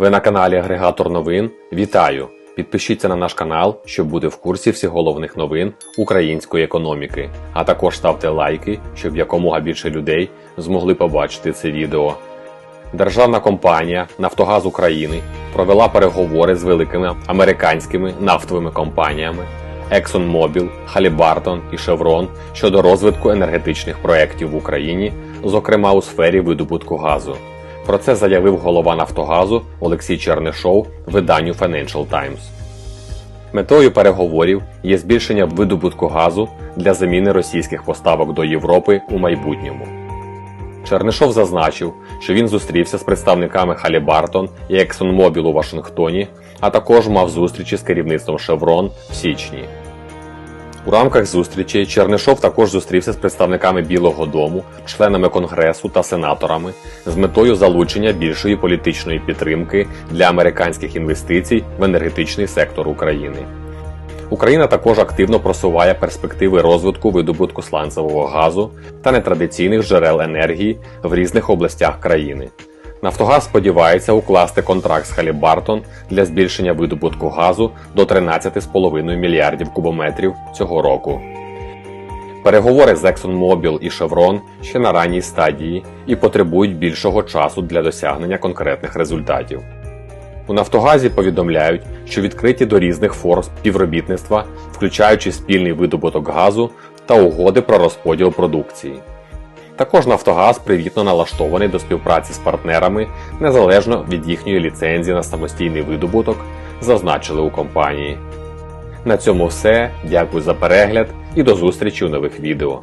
Ви на каналі Агрегатор новин. Вітаю! Підпишіться на наш канал, щоб бути в курсі всіх головних новин української економіки. А також ставте лайки, щоб якомога більше людей змогли побачити це відео. Державна компанія Нафтогаз України провела переговори з великими американськими нафтовими компаніями ExxonMobil, Halliburton і Chevron щодо розвитку енергетичних проєктів в Україні, зокрема у сфері видобутку газу. Про це заявив голова Нафтогазу Олексій Чернишов виданню Financial Times. Метою переговорів є збільшення видобутку газу для заміни російських поставок до Європи у майбутньому. Чернишов зазначив, що він зустрівся з представниками Halliburton і ExxonMobil у Вашингтоні, а також мав зустрічі з керівництвом Chevron в січні. У рамках зустрічі Чернишов також зустрівся з представниками Білого Дому, членами Конгресу та сенаторами з метою залучення більшої політичної підтримки для американських інвестицій в енергетичний сектор України. Україна також активно просуває перспективи розвитку видобутку сланцевого газу та нетрадиційних джерел енергії в різних областях країни. Нафтогаз сподівається укласти контракт з Халібартон для збільшення видобутку газу до 13,5 мільярдів кубометрів цього року. Переговори з ExxonMobil і Chevron ще на ранній стадії і потребують більшого часу для досягнення конкретних результатів. У Нафтогазі повідомляють, що відкриті до різних форм співробітництва, включаючи спільний видобуток газу та угоди про розподіл продукції. Також Нафтогаз привітно налаштований до співпраці з партнерами незалежно від їхньої ліцензії на самостійний видобуток, зазначили у компанії. На цьому все. Дякую за перегляд і до зустрічі у нових відео.